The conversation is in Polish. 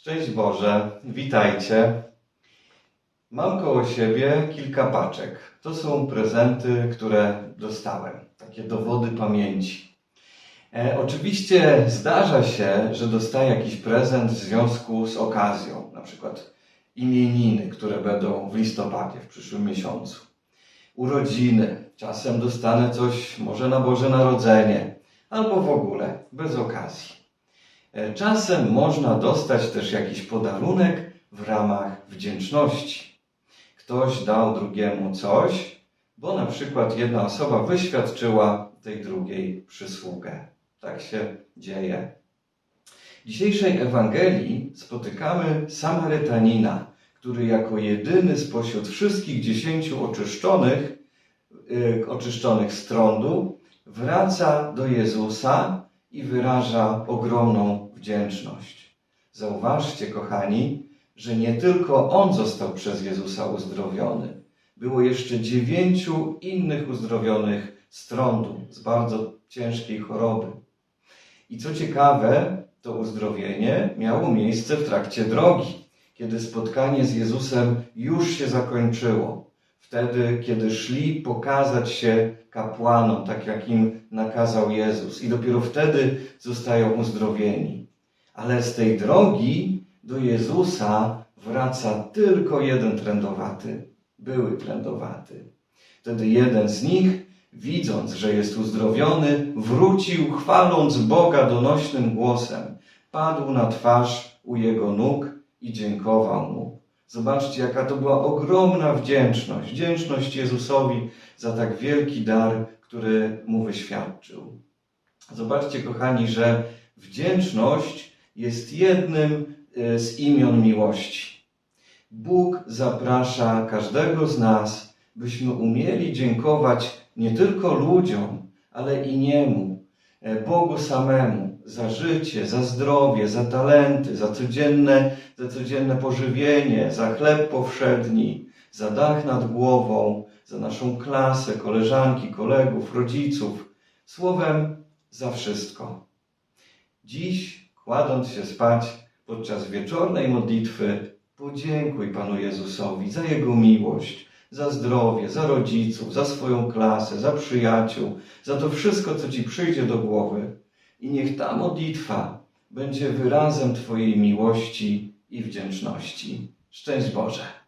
Szczęść Boże, witajcie. Mam koło siebie kilka paczek. To są prezenty, które dostałem, takie dowody pamięci. E, oczywiście zdarza się, że dostaję jakiś prezent w związku z okazją, na przykład imieniny, które będą w listopadzie, w przyszłym miesiącu. Urodziny, czasem dostanę coś może na Boże Narodzenie, albo w ogóle, bez okazji. E, Czasem można dostać też jakiś podarunek w ramach wdzięczności. Ktoś dał drugiemu coś, bo na przykład jedna osoba wyświadczyła tej drugiej przysługę. Tak się dzieje. W dzisiejszej Ewangelii spotykamy Samarytanina, który jako jedyny spośród wszystkich dziesięciu oczyszczonych, yy, oczyszczonych z trądu wraca do Jezusa i wyraża ogromną wdzięczność. Zauważcie, kochani, że nie tylko on został przez Jezusa uzdrowiony. Było jeszcze dziewięciu innych uzdrowionych z trądu, z bardzo ciężkiej choroby. I co ciekawe, to uzdrowienie miało miejsce w trakcie drogi, kiedy spotkanie z Jezusem już się zakończyło. Wtedy, kiedy szli pokazać się kapłanom, tak jak im nakazał Jezus, i dopiero wtedy zostają uzdrowieni. Ale z tej drogi do Jezusa wraca tylko jeden trędowaty, były trędowaty. Wtedy jeden z nich, widząc, że jest uzdrowiony, wrócił, chwaląc Boga donośnym głosem. Padł na twarz u jego nóg i dziękował mu. Zobaczcie, jaka to była ogromna wdzięczność. Wdzięczność Jezusowi za tak wielki dar, który mu wyświadczył. Zobaczcie, kochani, że wdzięczność jest jednym y, z imion miłości. Bóg zaprasza każdego z nas, byśmy umieli dziękować nie tylko ludziom, ale i Niemu, e, Bogu samemu, za życie, za zdrowie, za talenty, za codzienne, za codzienne pożywienie, za chleb powszedni, za dach nad głową, za naszą klasę, koleżanki, kolegów, rodziców, słowem za wszystko. Dziś, kładąc się spać podczas wieczornej modlitwy, podziękuj Panu Jezusowi za Jego miłość, za zdrowie, za rodziców, za swoją klasę, za przyjaciół, za to wszystko, co Ci przyjdzie do głowy. I niech ta modlitwa będzie wyrazem Twojej miłości i wdzięczności. Szczęść Boże!